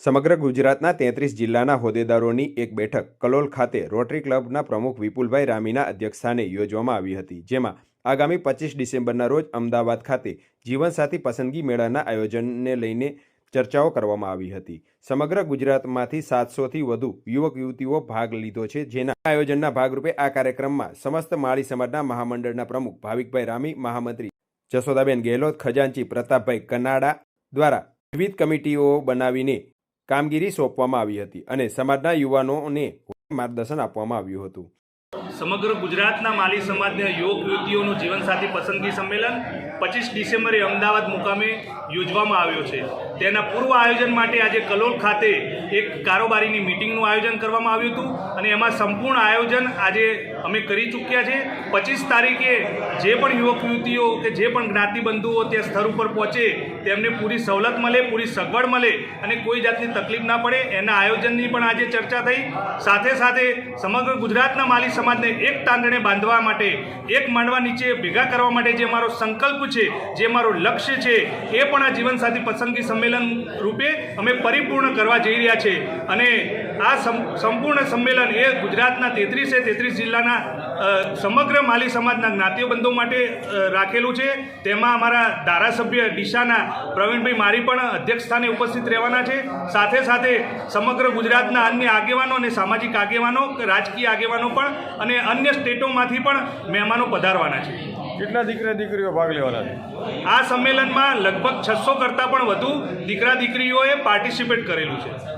સમગ્ર ગુજરાતના તેત્રીસ જિલ્લાના હોદ્દેદારોની એક બેઠક કલોલ ખાતે રોટરી ક્લબના પ્રમુખ વિપુલભાઈ રામીના અધ્યક્ષસ્થાને યોજવામાં આવી હતી, જેમાં આગામી પચીસ ડિસેમ્બરના રોજ અમદાવાદ ખાતે જીવનસાથી પસંદગી મેળાના આયોજનને લઈને ચર્ચાઓ કરવામાં આવી હતી. સમગ્ર ગુજરાતમાંથી સાતસોથી વધુ યુવક યુવતીઓ ભાગ લીધો છે, જેના આયોજનના ભાગરૂપે આ કાર્યક્રમમાં સમસ્ત માળી સમાજના મહામંડળના પ્રમુખ ભાવિકભાઈ રામી, મહામંત્રી જશોદાબેન ગેહલોત, ખજાનચી પ્રતાપભાઈ કનાડા દ્વારા વિવિધ કમિટીઓ બનાવીને કામગીરી સોંપવામાં આવી હતી અને સમાજના યુવાનોને માર્ગદર્શન આપવામાં આવ્યું હતું. સમગ્ર ગુજરાતના માલી સમાજના યોગ યુવતીઓનું જીવનસાથી પસંદગી સંમેલન પચીસ ડિસેમ્બરે અમદાવાદ મુકામે યોજવામાં આવ્યો છે. તેના પૂર્વ આયોજન માટે આજે કલોલ ખાતે એક કારોબારીની મિટિંગનું આયોજન કરવામાં આવ્યું હતું અને એમાં સંપૂર્ણ આયોજન આજે અમે કરી ચૂક્યા છે. પચીસ તારીખે જે પણ યુવક યુવતીઓ કે જે પણ જ્ઞાતિબંધુઓ તે સ્થળ ઉપર પહોંચે, તેમને પૂરી સવલત મળે, પૂરી સગવડ મળે અને કોઈ જાતની તકલીફ ના પડે. એના આયોજનની પણ આજે ચર્ચા થઈ. સાથે સાથે સમગ્ર ગુજરાતના માલી સમાજને એક તાંદણે બાંધવા માટે, એક માંડવા નીચે ભેગા કરવા માટે જે મારો સંકલ્પ છે, જે મારો લક્ષ્ય છે, એ પણ આ જીવનસાથી પસંદગી સંમેલન રૂપે અમે પરિપૂર્ણ કરવા જઈ રહ્યા છે. અને આ સંપૂર્ણ સંમેલન એ ગુજરાતના તેત્રીસે તેત્રીસ જિલ્લાના સમગ્ર માલી સમાજના જ્ઞાતિઓ માટે રાખેલું છે. તેમાં અમારા ધારાસભ્ય ડીસાના પ્રવીણભાઈ મારી પણ અધ્યક્ષ સ્થાને ઉપસ્થિત રહેવાના છે. સાથે સાથે સમગ્ર ગુજરાતના અન્ય આગેવાનો અને સામાજિક આગેવાનો, રાજકીય આગેવાનો પણ અને અન્ય સ્ટેટોમાંથી પણ મહેમાનો પધારવાના છે. કેટલા દીકરા દીકરીઓ ભાગ લેવાના છે? આ સંમેલનમાં લગભગ છસો કરતાં પણ વધુ દીકરા દીકરીઓએ પાર્ટિસિપેટ કરેલું છે.